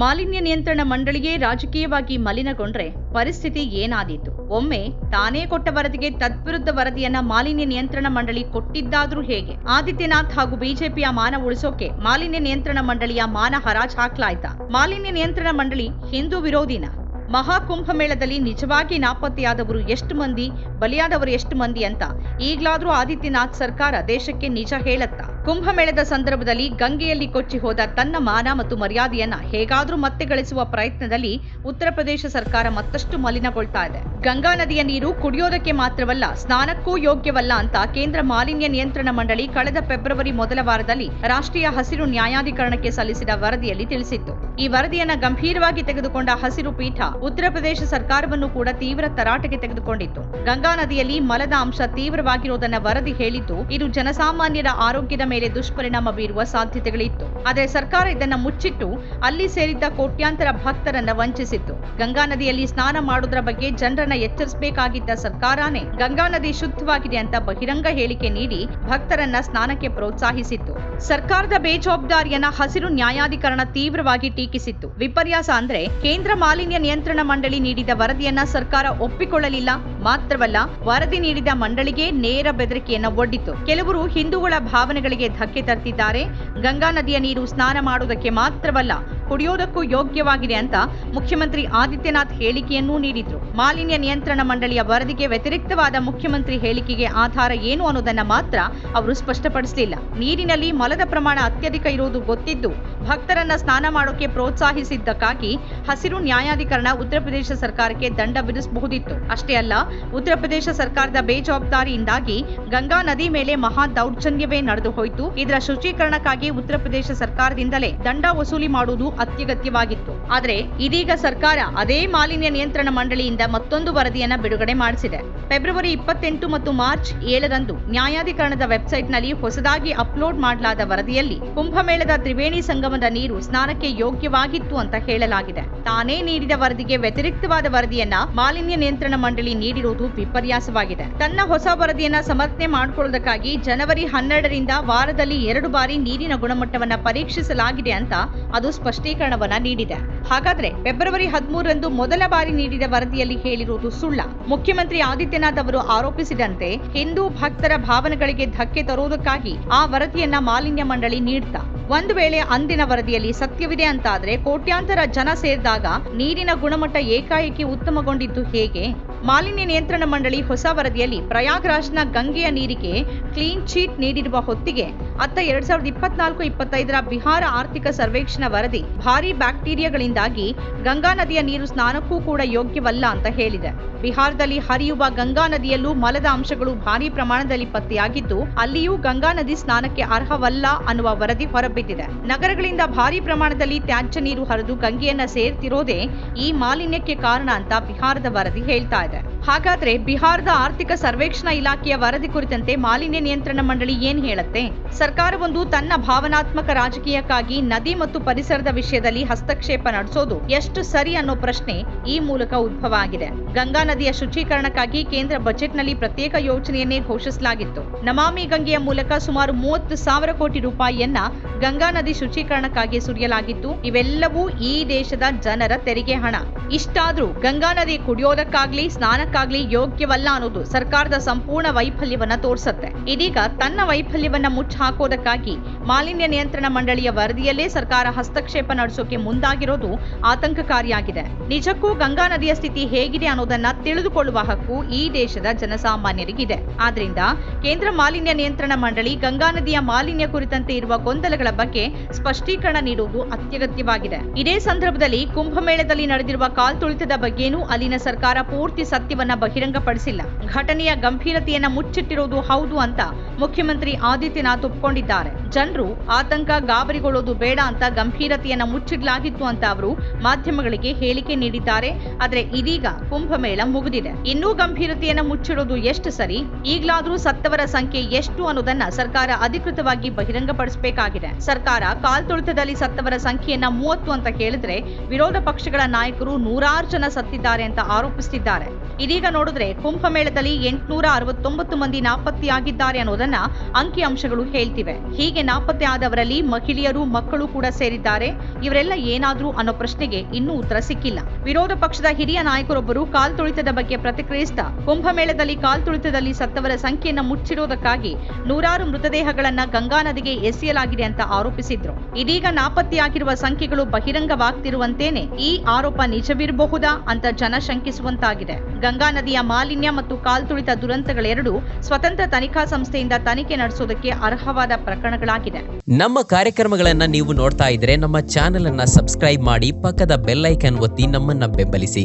ಮಾಲಿನ್ಯ ನಿಯಂತ್ರಣ ಮಂಡಳಿಯೇ ರಾಜಕೀಯವಾಗಿ ಮಲಿನಗೊಂಡ್ರೆ ಪರಿಸ್ಥಿತಿ ಏನಾದೀತು? ಒಮ್ಮೆ ತಾನೇ ಕೊಟ್ಟ ವರದಿಗೆ ತದ್ವಿರುದ್ಧ ವರದಿಯನ್ನ ಮಾಲಿನ್ಯ ನಿಯಂತ್ರಣ ಮಂಡಳಿ ಕೊಟ್ಟಿದ್ದಾದ್ರೂ ಹೇಗೆ? ಆದಿತ್ಯನಾಥ್ ಹಾಗೂ ಬಿಜೆಪಿಯ ಮಾನ ಉಳಿಸೋಕೆ ಮಾಲಿನ್ಯ ನಿಯಂತ್ರಣ ಮಂಡಳಿಯ ಮಾನ ಹರಾಜ್ ಹಾಕ್ಲಾಯ್ತಾ? ಮಾಲಿನ್ಯ ನಿಯಂತ್ರಣ ಮಂಡಳಿ ಹಿಂದೂ ವಿರೋಧಿನ? ಮಹಾಕುಂಭಮೇಳದಲ್ಲಿ ನಿಜವಾಗಿ ನಾಪತ್ತೆಯಾದವರು ಎಷ್ಟು ಮಂದಿ, ಬಲಿಯಾದವರು ಎಷ್ಟು ಮಂದಿ ಅಂತ ಈಗ್ಲಾದ್ರೂ ಆದಿತ್ಯನಾಥ್ ಸರ್ಕಾರ ದೇಶಕ್ಕೆ ನಿಜ ಹೇಳತ್ತಾ? ಕುಂಭಮೇಳದ ಸಂದರ್ಭದಲ್ಲಿ ಗಂಗೆಯಲ್ಲಿ ಕೊಚ್ಚಿ ಹೋದ ತನ್ನ ಮಾನ ಮತ್ತು ಮರ್ಯಾದೆಯನ್ನ ಹೇಗಾದ್ರೂ ಮತ್ತೆ ಗಳಿಸುವ ಪ್ರಯತ್ನದಲ್ಲಿ ಉತ್ತರ ಪ್ರದೇಶ ಸರ್ಕಾರ ಮತ್ತಷ್ಟು ಮಲಿನಗೊಳ್ತಾ ಇದೆ. ಗಂಗಾ ನದಿಯ ನೀರು ಕುಡಿಯೋದಕ್ಕೆ ಮಾತ್ರವಲ್ಲ, ಸ್ನಾನಕ್ಕೂ ಯೋಗ್ಯವಲ್ಲ ಅಂತ ಕೇಂದ್ರ ಮಾಲಿನ್ಯ ನಿಯಂತ್ರಣ ಮಂಡಳಿ ಕಳೆದ ಫೆಬ್ರವರಿ ಮೊದಲ ವಾರದಲ್ಲಿ ರಾಷ್ಟ್ರೀಯ ಹಸಿರು ನ್ಯಾಯಾಧಿಕರಣಕ್ಕೆ ಸಲ್ಲಿಸಿದ ವರದಿಯಲ್ಲಿ ತಿಳಿಸಿತ್ತು. ಈ ವರದಿಯನ್ನ ಗಂಭೀರವಾಗಿ ತೆಗೆದುಕೊಂಡ ಹಸಿರು ಪೀಠ ಉತ್ತರ ಪ್ರದೇಶ ಸರ್ಕಾರವನ್ನು ಕೂಡ ತೀವ್ರ ತರಾಟೆಗೆ ತೆಗೆದುಕೊಂಡಿತ್ತು. ಗಂಗಾ ನದಿಯಲ್ಲಿ ಮಲದ ಅಂಶ ತೀವ್ರವಾಗಿರುವುದನ್ನ ವರದಿ ಹೇಳಿದ್ದು, ಇದು ಜನಸಾಮಾನ್ಯರ ಆರೋಗ್ಯದ ಮೇಲೆ ದುಷ್ಪರಿಣಾಮ ಬೀರುವ ಸಾಧ್ಯತೆಗಳಿತ್ತು. ಆದರೆ ಸರ್ಕಾರ ಇದನ್ನು ಮುಚ್ಚಿಟ್ಟು ಅಲ್ಲಿ ಸೇರಿದ್ದ ಕೋಟ್ಯಾಂತರ ಭಕ್ತರನ್ನ ವಂಚಿಸಿತ್ತು. ಗಂಗಾ ನದಿಯಲ್ಲಿ ಸ್ನಾನ ಮಾಡುವುದರ ಬಗ್ಗೆ ಜನರನ್ನ ಎಚ್ಚರಿಸಬೇಕಾಗಿದ್ದ ಸರ್ಕಾರನೇ ಗಂಗಾ ನದಿ ಶುದ್ಧವಾಗಿದೆ ಅಂತ ಬಹಿರಂಗ ಹೇಳಿಕೆ ನೀಡಿ ಭಕ್ತರನ್ನ ಸ್ನಾನಕ್ಕೆ ಪ್ರೋತ್ಸಾಹಿಸಿತ್ತು. ಸರ್ಕಾರದ ಬೇಜವಾಬ್ದಾರಿಯನ್ನ ಹಸಿರು ನ್ಯಾಯಾಧಿಕರಣ ತೀವ್ರವಾಗಿ ಟೀಕಿಸಿತ್ತು. ವಿಪರ್ಯಾಸ ಅಂದ್ರೆ ಕೇಂದ್ರ ಮಾಲಿನ್ಯ ನಿಯಂತ್ರಣ ಮಂಡಳಿ ನೀಡಿದ ವರದಿಯನ್ನ ಸರ್ಕಾರ ಒಪ್ಪಿಕೊಳ್ಳಲಿಲ್ಲ. ಮಾತ್ರವಲ್ಲ ವರದಿ ನೀಡಿದ ಮಂಡಳಿಗೆ ನೇರ ಬೆದರಿಕೆಯನ್ನ ಒಡ್ಡಿತು ಕೆಲವರು ಹಿಂದೂಗಳ ಭಾವನೆಗಳಿಗೆ ಧಕ್ಕೆ ತರ್ತಿದ್ದಾರೆ. ಗಂಗಾ ನದಿಯ ನೀರು ಸ್ನಾನ ಮಾಡುವುದಕ್ಕೆ ಮಾತ್ರವಲ್ಲ ಕುಡಿಯೋದಕ್ಕೂ ಯೋಗ್ಯವಾಗಿದೆ ಅಂತ ಮುಖ್ಯಮಂತ್ರಿ ಆದಿತ್ಯನಾಥ್ ಹೇಳಿಕೆಯನ್ನೂ ನೀಡಿದ್ರು. ಮಾಲಿನ್ಯ ನಿಯಂತ್ರಣ ಮಂಡಳಿಯ ವರದಿಗೆ ವ್ಯತಿರಿಕ್ತವಾದ ಮುಖ್ಯಮಂತ್ರಿ ಹೇಳಿಕೆಗೆ ಆಧಾರ ಏನು ಅನ್ನೋದನ್ನ ಮಾತ್ರ ಅವರು ಸ್ಪಷ್ಟಪಡಿಸಲಿಲ್ಲ. ನೀರಿನಲ್ಲಿ ಮಲದ ಪ್ರಮಾಣ ಅತ್ಯಧಿಕ ಇರುವುದು ಗೊತ್ತಿದ್ದು, ಭಕ್ತರನ್ನ ಸ್ನಾನ ಮಾಡೋಕೆ ಪ್ರೋತ್ಸಾಹಿಸಿದ್ದಕ್ಕಾಗಿ ಹಸಿರು ನ್ಯಾಯಾಧಿಕರಣ ಉತ್ತರ ಪ್ರದೇಶ ಸರ್ಕಾರಕ್ಕೆ ದಂಡ ವಿಧಿಸಬಹುದಿತ್ತು. ಅಷ್ಟೇ ಅಲ್ಲ, ಉತ್ತರ ಪ್ರದೇಶ ಸರ್ಕಾರದ ಬೇಜವಾಬ್ದಾರಿಯಿಂದಾಗಿ ಗಂಗಾ ನದಿ ಮೇಲೆ ಮಹಾ ದೌರ್ಜನ್ಯವೇ ನಡೆದು ಹೋಯಿತು. ಇದರ ಶುಚೀಕರಣಕ್ಕಾಗಿ ಉತ್ತರ ಪ್ರದೇಶ ಸರ್ಕಾರದಿಂದಲೇ ದಂಡ ವಸೂಲಿ ಮಾಡುವುದು ಅತ್ಯಗತ್ಯವಾಗಿತ್ತು. ಆದರೆ ಇದೀಗ ಸರ್ಕಾರ ಅದೇ ಮಾಲಿನ್ಯ ನಿಯಂತ್ರಣ ಮಂಡಳಿಯಿಂದ ಮತ್ತೊಂದು ವರದಿಯನ್ನು ಬಿಡುಗಡೆ ಮಾಡಿಸಿದೆ. ಫೆಬ್ರವರಿ ಇಪ್ಪತ್ತೆಂಟು ಮತ್ತು ಮಾರ್ಚ್ ಏಳರಂದು ನ್ಯಾಯಾಧಿಕರಣದ ವೆಬ್ಸೈಟ್ನಲ್ಲಿ ಹೊಸದಾಗಿ ಅಪ್ಲೋಡ್ ಮಾಡಲಾದ ವರದಿಯಲ್ಲಿ ಕುಂಭಮೇಳದ ತ್ರಿವೇಣಿ ಸಂಗಮದ ನೀರು ಸ್ನಾನಕ್ಕೆ ಯೋಗ್ಯವಾಗಿತ್ತು ಅಂತ ಹೇಳಲಾಗಿದೆ. ತಾನೇ ನೀಡಿದ ವರದಿಗೆ ವ್ಯತಿರಿಕ್ತವಾದ ವರದಿಯನ್ನ ಮಾಲಿನ್ಯ ನಿಯಂತ್ರಣ ಮಂಡಳಿ ನೀಡಿರುವುದು ವಿಪರ್ಯಾಸವಾಗಿದೆ. ತನ್ನ ಹೊಸ ವರದಿಯನ್ನ ಸಮರ್ಥನೆ ಮಾಡಿಕೊಳ್ಳುವುದಕ್ಕಾಗಿ ಜನವರಿ ಹನ್ನೆರಡರಿಂದ ವಾರದಲ್ಲಿ ಎರಡು ಬಾರಿ ನೀರಿನ ಗುಣಮಟ್ಟವನ್ನು ಪರೀಕ್ಷಿಸಲಾಗಿದೆ ಅಂತ ಅದು ಸ್ಪಷ್ಟೀಕರಣವನ್ನ ನೀಡಿದೆ. ಹಾಗಾದ್ರೆ ಫೆಬ್ರವರಿ ಹದಿಮೂರರಂದು ಮೊದಲ ಬಾರಿ ನೀಡಿದ ವರದಿಯಲ್ಲಿ ಹೇಳಿರುವುದು ಸುಳ್ಳ. ಮುಖ್ಯಮಂತ್ರಿ ಆದಿತ್ಯನಾಥ್ ಅವರು ಆರೋಪಿಸಿದಂತೆ ಹಿಂದೂ ಭಕ್ತರ ಭಾವನೆಗಳಿಗೆ ಧಕ್ಕೆ ತರುವುದಕ್ಕಾಗಿ ಆ ವರದಿಯನ್ನ ಮಾಲಿನ್ಯ ಮಂಡಳಿ ನೀಡ್ತಾ ಒಂದು ವೇಳೆ ಅಂದಿನ ವರದಿಯಲ್ಲಿ ಸತ್ಯವಿದೆ ಅಂತಾದ್ರೆ ಕೋಟ್ಯಾಂತರ ಜನ ಸೇರಿದಾಗ ನೀರಿನ ಗುಣಮಟ್ಟ ಏಕಾಏಕಿ ಉತ್ತಮಗೊಂಡಿದ್ದು ಹೇಗೆ? ಮಾಲಿನ್ಯ ನಿಯಂತ್ರಣ ಮಂಡಳಿ ಹೊಸ ವರದಿಯಲ್ಲಿ ಪ್ರಯಾಗ್ರಾಜ್ನ ಗಂಗೆಯ ನೀರಿಗೆ ಕ್ಲೀನ್ ಚೀಟ್ ನೀಡಿರುವ ಹೊತ್ತಿಗೆ ಅತ್ತ ಎರಡ್ ಸಾವಿರದ ಇಪ್ಪತ್ನಾಲ್ಕು ಇಪ್ಪತ್ತೈದರ ಬಿಹಾರ ಆರ್ಥಿಕ ಸರ್ವೇಕ್ಷಣ ವರದಿ ಭಾರಿ ಬ್ಯಾಕ್ಟೀರಿಯಾಗಳಿಂದಾಗಿ ಗಂಗಾ ನದಿಯ ನೀರು ಸ್ನಾನಕ್ಕೂ ಕೂಡ ಯೋಗ್ಯವಲ್ಲ ಅಂತ ಹೇಳಿದೆ. ಬಿಹಾರದಲ್ಲಿ ಹರಿಯುವ ಗಂಗಾ ನದಿಯಲ್ಲೂ ಮಲದ ಅಂಶಗಳು ಭಾರಿ ಪ್ರಮಾಣದಲ್ಲಿ ಪತ್ತೆಯಾಗಿದ್ದು ಅಲ್ಲಿಯೂ ಗಂಗಾ ನದಿ ಸ್ನಾನಕ್ಕೆ ಅರ್ಹವಲ್ಲ ಅನ್ನುವ ವರದಿ ಹೊರಬಿದ್ದಿದೆ ನಗರಗಳಿಂದ ಭಾರಿ ಪ್ರಮಾಣದಲ್ಲಿ ತ್ಯಾಜ್ಯ ನೀರು ಹರಿದು ಗಂಗೆಯನ್ನ ಸೇರ್ತಿರೋದೇ ಈ ಮಾಲಿನ್ಯಕ್ಕೆ ಕಾರಣ ಅಂತ ಬಿಹಾರದ ವರದಿ ಹೇಳ್ತಾ ಇದೆ. ಹಾಗಾದ್ರೆ ಬಿಹಾರದ ಆರ್ಥಿಕ ಸರ್ವೇಕ್ಷಣಾ ಇಲಾಖೆಯ ವರದಿ ಕುರಿತಂತೆ ಮಾಲಿನ್ಯ ನಿಯಂತ್ರಣ ಮಂಡಳಿ ಏನ್ ಹೇಳುತ್ತೆ? ಸರ್ಕಾರವೊಂದು ತನ್ನ ಭಾವನಾತ್ಮಕ ರಾಜಕೀಯಕ್ಕಾಗಿ ನದಿ ಮತ್ತು ಪರಿಸರದ ವಿಷಯದಲ್ಲಿ ಹಸ್ತಕ್ಷೇಪ ನಡೆಸೋದು ಎಷ್ಟು ಸರಿ ಅನ್ನೋ ಪ್ರಶ್ನೆ ಈ ಮೂಲಕ ಉದ್ಭವ ಆಗಿದೆ. ಗಂಗಾ ನದಿಯ ಶುಚೀಕರಣಕ್ಕಾಗಿ ಕೇಂದ್ರ ಬಜೆಟ್ನಲ್ಲಿ ಪ್ರತ್ಯೇಕ ಯೋಜನೆಯನ್ನೇ ಘೋಷಿಸಲಾಗಿತ್ತು. ನಮಾಮಿ ಗಂಗೆಯ ಮೂಲಕ ಸುಮಾರು ಮೂವತ್ತು ಸಾವಿರ ಕೋಟಿ ರೂಪಾಯಿಯನ್ನ ಗಂಗಾ ನದಿ ಶುಚೀಕರಣಕ್ಕಾಗಿ ಸುರಿಯಲಾಗಿತ್ತು. ಇವೆಲ್ಲವೂ ಈ ದೇಶದ ಜನರ ತೆರಿಗೆ ಹಣ. ಇಷ್ಟಾದ್ರೂ ಗಂಗಾ ನದಿ ಕುಡಿಯೋದಕ್ಕಾಗ್ಲಿ, ಸ್ನಾನಕ್ಕಾಗ್ಲಿ ಯೋಗ್ಯವಲ್ಲ ಅನ್ನೋದು ಸರ್ಕಾರದ ಸಂಪೂರ್ಣ ವೈಫಲ್ಯವನ್ನ ತೋರಿಸುತ್ತೆ. ಇದೀಗ ತನ್ನ ವೈಫಲ್ಯವನ್ನ ಮುಚ್ಚ ಹಾಕೋದಕ್ಕಾಗಿ ಮಾಲಿನ್ಯ ನಿಯಂತ್ರಣ ಮಂಡಳಿಯ ವರದಿಯಲ್ಲೇ ಸರ್ಕಾರ ಹಸ್ತಕ್ಷೇಪ ನಡೆಸೋಕೆ ಮುಂದಾಗಿರೋದು ಆತಂಕಕಾರಿಯಾಗಿದೆ. ನಿಜಕ್ಕೂ ಗಂಗಾ ನದಿಯ ಸ್ಥಿತಿ ಹೇಗಿದೆ ಅನ್ನೋದನ್ನ ತಿಳಿದುಕೊಳ್ಳುವ ಹಕ್ಕು ಈ ದೇಶದ ಜನಸಾಮಾನ್ಯರಿಗಿದೆ. ಆದ್ರಿಂದ ಕೇಂದ್ರ ಮಾಲಿನ್ಯ ನಿಯಂತ್ರಣ ಮಂಡಳಿ ಗಂಗಾ ನದಿಯ ಮಾಲಿನ್ಯ ಕುರಿತಂತೆ ಇರುವ ಗೊಂದಲಗಳ ಬಗ್ಗೆ ಸ್ಪಷ್ಟೀಕರಣ ನೀಡುವುದು ಅತ್ಯಗತ್ಯವಾಗಿದೆ. ಇದೇ ಸಂದರ್ಭದಲ್ಲಿ ಕುಂಭಮೇಳದಲ್ಲಿ ನಡೆದಿರುವ ಕಾಲ್ತುಳಿತದ ಬಗ್ಗೆನೂ ಅಲ್ಲಿನ ಸರ್ಕಾರ ಪೂರ್ತಿ ಸತ್ಯವನ್ನ ಬಹಿರಂಗಪಡಿಸಿಲ್ಲ. ಘಟನೆಯ ಗಂಭೀರತೆಯನ್ನ ಮುಚ್ಚಿಟ್ಟಿರೋದು ಹೌದು ಅಂತ ಮುಖ್ಯಮಂತ್ರಿ ಆದಿತ್ಯನಾಥ್ ಒಪ್ಪಿಕೊಂಡಿದ್ದಾರೆ ಜನರು ಆತಂಕ ಗಾಬರಿಗೊಳ್ಳೋದು ಬೇಡ ಅಂತ ಗಂಭೀರತೆಯನ್ನ ಮುಚ್ಚಿಡಲಾಗಿತ್ತು ಅಂತ ಅವರು ಮಾಧ್ಯಮಗಳಿಗೆ ಹೇಳಿಕೆ ನೀಡಿದ್ದಾರೆ. ಆದ್ರೆ ಇದೀಗ ಕುಂಭಮೇಳ ಮುಗಿದಿದೆ. ಇನ್ನೂ ಗಂಭೀರತೆಯನ್ನ ಮುಚ್ಚಿಡೋದು ಎಷ್ಟು ಸರಿ? ಈಗಲಾದ್ರೂ ಸತ್ತವರ ಸಂಖ್ಯೆ ಎಷ್ಟು ಅನ್ನೋದನ್ನ ಸರ್ಕಾರ ಅಧಿಕೃತವಾಗಿ ಬಹಿರಂಗಪಡಿಸಬೇಕಾಗಿದೆ. ಸರ್ಕಾರ ಕಾಲ್ತುಳಿತದಲ್ಲಿ ಸತ್ತವರ ಸಂಖ್ಯೆಯನ್ನ ಮೂವತ್ತು ಅಂತ ಹೇಳಿದ್ರೆ ವಿರೋಧ ಪಕ್ಷಗಳ ನಾಯಕರು ನೂರಾರು ಜನ ಸತ್ತಿದ್ದಾರೆ ಅಂತ ಆರೋಪಿಸುತ್ತಿದ್ದಾರೆ ಇದೀಗ ನೋಡಿದ್ರೆ ಕುಂಭಮೇಳದಲ್ಲಿ ಎಂಟುನೂರ ಅರವತ್ತೊಂಬತ್ತು ಮಂದಿ ನಾಪತ್ತೆಯಾಗಿದ್ದಾರೆ ಅನ್ನೋದನ್ನ ಅಂಕಿಅಂಶಗಳು ಹೇಳ್ತಿವೆ. ಹೀಗೆ ನಾಪತ್ತೆ ಆದವರಲ್ಲಿ ಮಹಿಳೆಯರು, ಮಕ್ಕಳು ಕೂಡ ಸೇರಿದ್ದಾರೆ. ಇವರೆಲ್ಲ ಏನಾದ್ರೂ ಅನ್ನೋ ಪ್ರಶ್ನೆಗೆ ಇನ್ನೂ ಉತ್ತರ ಸಿಕ್ಕಿಲ್ಲ. ವಿರೋಧ ಪಕ್ಷದ ಹಿರಿಯ ನಾಯಕರೊಬ್ಬರು ಕಾಲ್ ತುಳಿತದ ಬಗ್ಗೆ ಪ್ರತಿಕ್ರಿಯಿಸಿದ ಕುಂಭಮೇಳದಲ್ಲಿ ಕಾಲ್ ತುಳಿತದಲ್ಲಿ ಸತ್ತವರ ಸಂಖ್ಯೆಯನ್ನು ಮುಚ್ಚಿಡೋದಕ್ಕಾಗಿ ನೂರಾರು ಮೃತದೇಹಗಳನ್ನ ಗಂಗಾ ನದಿಗೆ ಎಸೆಯಲಾಗಿದೆ ಅಂತ ಆರೋಪಿಸಿದ್ರು. ಇದೀಗ ನಾಪತ್ತೆಯಾಗಿರುವ ಸಂಖ್ಯೆಗಳು ಬಹಿರಂಗವಾಗ್ತಿರುವಂತೇನೆ ಈ ಆರೋಪ ನಿಜವಿರಬಹುದಾ ಅಂತ ಜನ ಶಂಕಿಸುವಂತಾಗಿದೆ. ಗಂಗಾ ನದಿಯ ಮಾಲಿನ್ಯ ಮತ್ತು ಕಾಲ್ತುಳಿತ ದುರಂತಗಳೆರಡು ಸ್ವತಂತ್ರ ತನಿಖಾ ಸಂಸ್ಥೆಯಿಂದ ತನಿಖೆ ನಡೆಸೋದಕ್ಕೆ ಅರ್ಹವಾದ ಪ್ರಕರಣಗಳಾಗಿದೆ ನಮ್ಮ ಕಾರ್ಯಕ್ರಮಗಳನ್ನ ನೀವು ನೋಡ್ತಾ ಇದ್ರೆ ನಮ್ಮ ಚಾನೆಲ್ ಅನ್ನ ಸಬ್ಸ್ಕ್ರೈಬ್ ಮಾಡಿ ಪಕ್ಕದ ಬೆಲ್ಲೈಕನ್ ಒತ್ತಿ ನಮ್ಮನ್ನ ಬೆಂಬಲಿಸಿ.